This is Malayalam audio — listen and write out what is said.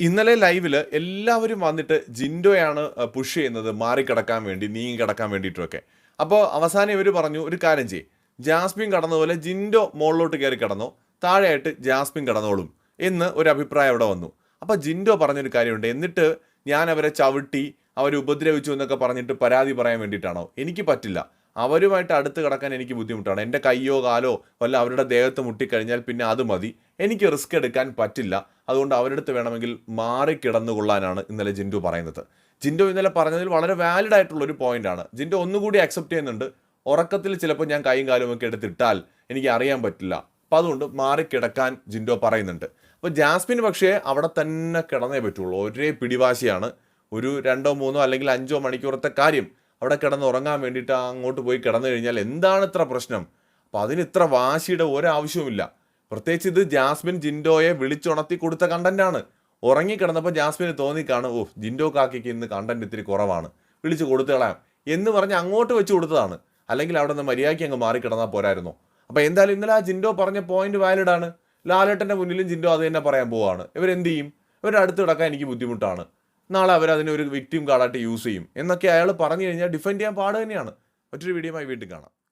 ഇന്നലെ ലൈവിൽ എല്ലാവരും വന്നിട്ട് ജിൻഡോയാണ് പുഷ് ചെയ്യുന്നത് മാറിക്കിടക്കാൻ വേണ്ടി നീങ്ങി കിടക്കാൻ വേണ്ടിയിട്ടുമൊക്കെ. അപ്പോൾ അവസാനം ഇവർ പറഞ്ഞു ഒരു കാര്യം ചെയ്യും. ജാസ്മിൻ കടന്നതുപോലെ ജിൻഡോ മുകളിലോട്ട് കയറി കിടന്നോ. താഴെയായിട്ട് ജാസ്മിൻ കടന്നോളും എന്ന് ഒരു അഭിപ്രായം അവിടെ വന്നു. അപ്പോൾ ജിൻഡോ പറഞ്ഞൊരു കാര്യമുണ്ട്. എന്നിട്ട് ഞാൻ അവരെ ചവിട്ടി അവരെ ഉപദ്രവിച്ചു എന്നൊക്കെ പറഞ്ഞിട്ട് പരാതി പറയാൻ വേണ്ടിയിട്ടാണോ? എനിക്ക് പറ്റില്ല. അവരുമായിട്ട് അടുത്ത് കിടക്കാൻ എനിക്ക് ബുദ്ധിമുട്ടാണ്. എന്റെ കയ്യോ കാലോ വല്ല അവരുടെ ദേഹത്ത് മുട്ടിക്കഴിഞ്ഞാൽ പിന്നെ അത് മതി. എനിക്ക് റിസ്ക് എടുക്കാൻ പറ്റില്ല. അതുകൊണ്ട് അവരുടെ അടുത്ത് വേണമെങ്കിൽ മാറി കിടന്നുകൊള്ളാനാണ് ഇന്നലെ ജിൻഡു പറയുന്നത്. ജിൻഡു ഇന്നലെ പറഞ്ഞതിൽ വളരെ വാലിഡ് ആയിട്ടുള്ള ഒരു പോയിന്റാണ് ജിൻഡു ഒന്നുകൂടി അക്സെപ്റ്റ് ചെയ്യുന്നുണ്ട്. ഉറക്കത്തിൽ ചിലപ്പോൾ ഞാൻ കൈയും കാലും ഒക്കെ എടുത്തിട്ടാൽ എനിക്ക് അറിയാൻ പറ്റില്ല. അപ്പം അതുകൊണ്ട് മാറി കിടക്കാൻ ജിൻഡോ പറയുന്നുണ്ട്. അപ്പോൾ ജാസ്മിൻ പക്ഷേ അവിടെ തന്നെ കിടന്നേ പറ്റുള്ളൂ. ഒരേ പിടിവാശിയാണ്. ഒരു രണ്ടോ മൂന്നോ അല്ലെങ്കിൽ അഞ്ചോ മണിക്കൂറത്തെ കാര്യം. അവിടെ കിടന്ന് ഉറങ്ങാൻ വേണ്ടിയിട്ട് അങ്ങോട്ട് പോയി കിടന്നു കഴിഞ്ഞാൽ എന്താണ് ഇത്ര പ്രശ്നം? അപ്പോൾ അതിന് ഇത്ര വാശിയുടെ ഒരാവശ്യവുമില്ല. പ്രത്യേകിച്ച് ഇത് ജാസ്മിൻ ജിൻഡോയെ വിളിച്ചുണർത്തി കൊടുത്ത കണ്ടന്റാണ് ഉറങ്ങിക്കിടന്നപ്പോൾ ജാസ്മിന് തോന്നിക്കാണ് ഓ ജിൻഡോ കാക്കിക്ക് ഇന്ന് കണ്ടന്റ് ഇത്തിരി കുറവാണ്. വിളിച്ച് കൊടുത്തു കളയാം. എന്ന് പറഞ്ഞ് അങ്ങോട്ട് വെച്ച് കൊടുത്തതാണ്. അല്ലെങ്കിൽ അവിടെ നിന്ന് മര്യാദയ്ക്ക് അങ്ങ് മാറിക്കിടന്നാൽ പോരായിരുന്നു. അപ്പോൾ എന്തായാലും ഇന്നലെ ആ ജിൻഡോ പറഞ്ഞ പോയിന്റ് വാലിഡാണ് ലാലേട്ടന്റെ മുന്നിലും ജിൻഡോ അത് തന്നെ പറയാൻ പോവാണ്. ഇവരെന്ത് ചെയ്യും? ഇവരുടെ അടുത്ത് കിടക്കാൻ എനിക്ക് ബുദ്ധിമുട്ടാണ്. നാളെ അവർ അതിനെ ഒരു വിക്ടിം കാർഡായിട്ട് യൂസ് ചെയ്യും. എന്നൊക്കെ അയാൾ പറഞ്ഞു കഴിഞ്ഞാൽ ഡിഫെൻഡ് ചെയ്യാൻ പാട് തന്നെയാണ്. മറ്റൊരു ആയി വീണ്ടും കാണാം.